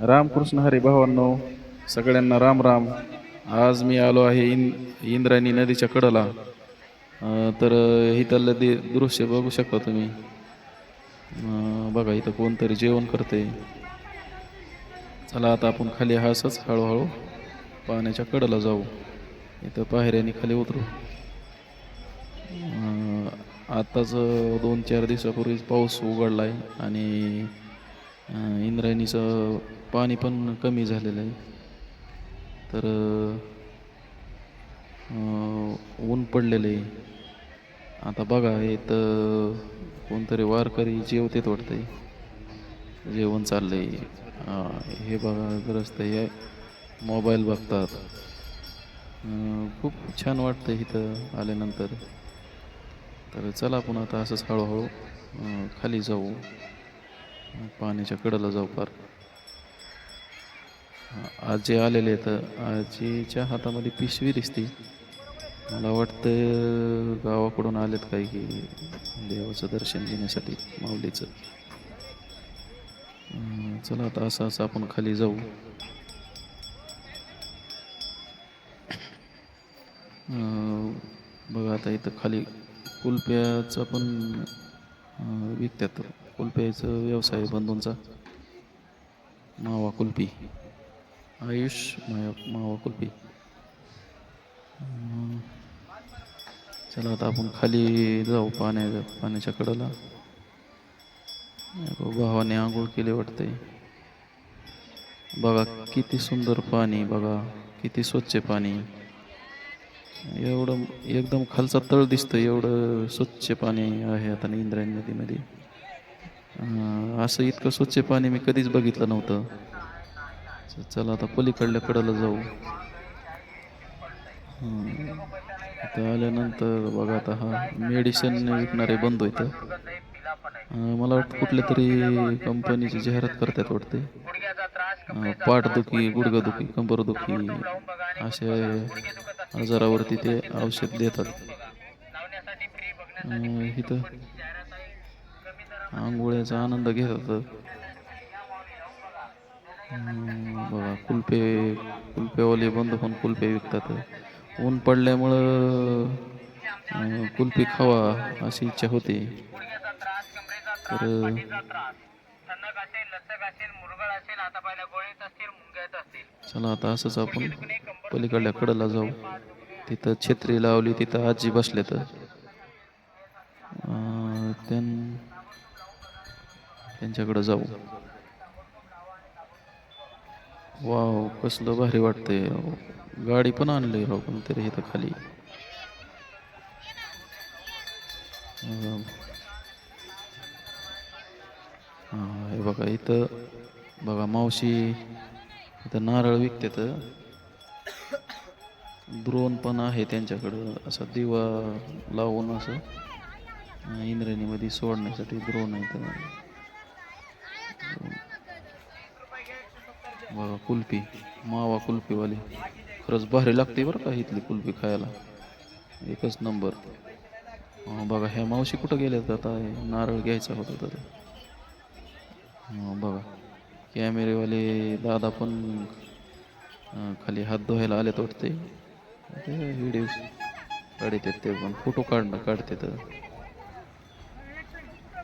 रामकृष्ण हरी भावांनो सगळ्यांना राम राम. आज मी आलो आहे इन इंद्रायणी नदीच्या कडेला. तर इथलं दे दृश्य बघू शकता तुम्ही. बघा इथं कोणतरी जेवण करते चला आता आपण खाली हसच हळूहळू पाण्याच्या कडेला जाऊ. इथं पायऱ्याने खाली उतरू. आत्ताच दोन चार दिवसापूर्वीच पाऊस उघडला आहे आणि इंद्रायणीचं पाणी पण कमी झालेलं आहे. तर ऊन पडलेलं आहे. आता बघा इथं कोणतरी वारकरी जेवतेत वाटतंय. जेवण चाललंय. आहे हे बघा ग्रस्त हे मोबाईल बघतात. खूप छान वाटतं इथं आल्यानंतर. तर चला आपण आता असंच हळूहळू खाली जाऊ. पाण्याच्या कडेला जाऊ पार आजी आलेले तर आजीच्या हातामध्ये पिशवी दिसते. मला वाटतं गावाकडून आलेत काही की देवाचं दर्शन घेण्यासाठी माऊलीचं. चला आता असं असं आपण खाली जाऊ. बघा आता इथं खाली कुलप्याचं पण विकतात. कुलप्याचं व्यवसाय बंधूंचा. मावा कुल्फी. आयुष माया मावा कुल्फी. चला आता आपण खाली जाऊ पाण्या पाण्याच्या कडेला. भावाने आंघोळ केले वाटते बघा किती सुंदर पाणी बघा किती स्वच्छ पाणी. एवढं एकदम खालचा तळ दिसतं एवढं स्वच्छ पाणी आहे आता इंद्रायणी नदीमध्ये. असं इतकं स्वच्छ पाणी मी कधीच बघितलं नव्हतं. चला आता पलीकडल्या कडेला जाऊ. इथं आल्यानंतर बघा आता हा मेडिसिन विकणारे बंद इथं मला वाटतं कुठल्या तरी कंपनीची जाहिरात करतात वाटते. पाठदुखी गुडघादुखी कंबरदुखी असे आजारावरती ते औषध देतात. इथं आंघोळ्याचा आनंद घेतात अं, बघा कुल्फे कुल्फेवाले बंद पण कुल्फे विकतात. ऊन पडल्यामुळं कुल्फी खावा अशी इच्छा होती. तर चला आता असंच आपण पलीकडल्या कडेला जाऊ. तिथं छत्री लावली तिथं आजी बसले तर त्यां त्यांच्याकडे जाऊ. वाव कसलं भारी वाटतंय. गाडी पण आणली राव कोणतरी इथं खाली. हे बघा इथं बघा मावशी इथं नारळ विकतात. द्रोण पण आहे त्यांच्याकडं असा दिवा लावून असं इंद्रणीमध्ये इंद्रायणीमध्ये सोडण्यासाठी द्रोण आहे बघा कुल्फी. मावा कुल्फीवाली. खरंच भारी लागते बरं का इथली कुल्फी खायला. एकच नंबर. बघा ह्या मावशी कुठं गेल्यात आता? नारळ घ्यायचा होता तर. बघा कॅमेरेवाले दादा पण खाली हात धुवायला आलेत वाटते व्हिडिओ काढतात ते पण. फोटो काढणं काढते तर